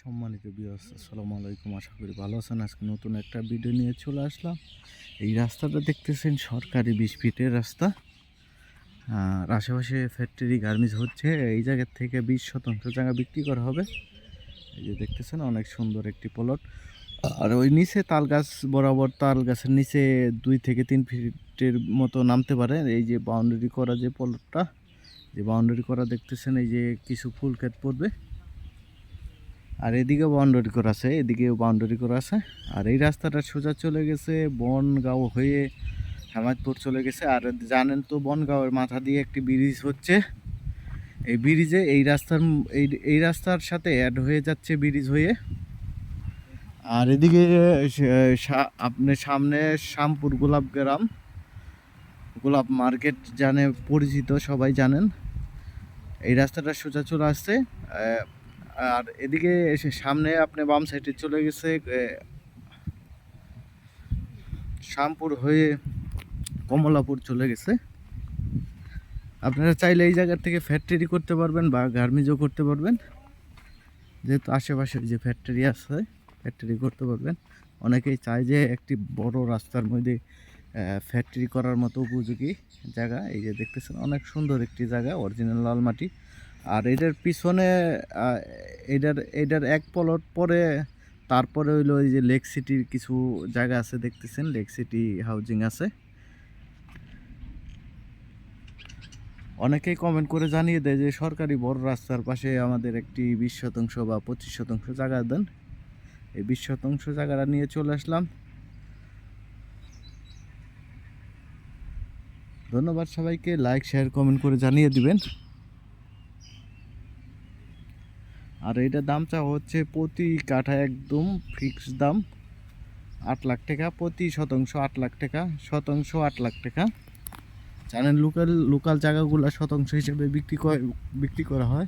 সম্মানিত বিয়স আসসালামু আলাইকুম। আশা করি ভালো আছেন। আজকে নতুন একটা ভিডিও নিয়ে চলে আসলাম। এই রাস্তাটা দেখতেছেন সরকারি বিশ ফিটের রাস্তা। আর আশেপাশে ফ্যাক্টরি গার্মেন্টস হচ্ছে। এই জায়গার থেকে বিশ শতাংশ জায়গা বিক্রি করা হবে। এই যে দেখতেছেন, অনেক সুন্দর একটি প্লট আর ওই নিচে তাল গাছ, বরাবর তাল গাছের নিচে দুই থেকে তিন ফিটের মতো নামতে পারে। এই যে বাউন্ডারি করা যে প্লটটা যে বাউন্ডারি করা দেখতেছেন, এই যে কিছু ফুল ক্ষেত পড়বে। আর এদিকে বাউন্ডারি করা আছে, এদিকেও বাউন্ডারি করা আছে। আর এই রাস্তাটা সোজা চলে গেছে, বনগাঁও হয়ে হেমায়তপুর চলে গেছে। আর জানেন তো বনগাঁওয়ের মাথা দিয়ে একটি ব্রিজ হচ্ছে। এই ব্রিজে এই রাস্তার, এই এই রাস্তার সাথে অ্যাড হয়ে যাচ্ছে ব্রিজ হয়ে। আর এদিকে আপনার সামনে শ্যামপুর গোলাপ গ্রাম, গোলাপ মার্কেট জানে, পরিচিত সবাই জানেন। এই রাস্তাটা সোজা চলে আসছে আর এদিকে এসে সামনে আপনি বাম সাইডে চলে গেছে শ্যামপুর হয়ে কমলাপুর চলে গেছে। আপনারা চাইলে এই জায়গা থেকে ফ্যাক্টরি করতে পারবেন বা গার্মেন্টসও করতে পারবেন। যেহেতু আশেপাশে যে ফ্যাক্টরি আছে ফ্যাক্টরি করতে পারবেন। অনেকেই চায় যে একটি বড় রাস্তার মধ্যে ফ্যাক্টরি করার মতো উপযোগী জায়গা। এই যে দেখতেছেন, অনেক সুন্দর একটি জায়গা অরিজিনাল লাল মাটি আর এটার পিছনে এটার এটার এক পলট পরে তারপরে হইল ওই যে লেক সিটির কিছু জায়গা আছে দেখতেছেন লেক সিটি হাউজিং আছে। অনেকেই কমেন্ট করে জানিয়ে দেয় যে সরকারি বড় রাস্তার পাশে আমাদের একটি বিশ শতাংশ বা পঁচিশ শতাংশ জায়গা দেন। এই বিশ শতাংশ জায়গাটা নিয়ে চলে আসলাম। ধন্যবাদ সবাইকে লাইক শেয়ার কমেন্ট করে জানিয়ে দিবেন। আর এটা দাম চাওয়া হচ্ছে প্রতি কাঠা একদম ফিক্সড দাম আট লাখ টাকা, প্রতি শতাংশ আট লাখ টাকা, শতাংশ আট লাখ টাকা। জানেন লোকাল লোকাল জায়গাগুলো শতাংশ হিসেবে বিক্রি করে বিক্রি করা হয়?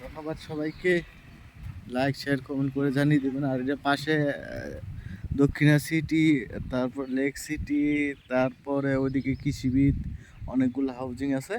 ধন্যবাদ সবাইকে। লাইক শেয়ার কমেন্ট করে জানিয়ে দেবেন। আর এটা পাশে দক্ষিণা সিটি তারপর লেক সিটি তারপরে ওইদিকে কৃষিবিদ অনেকগুলো হাউজিং আছে।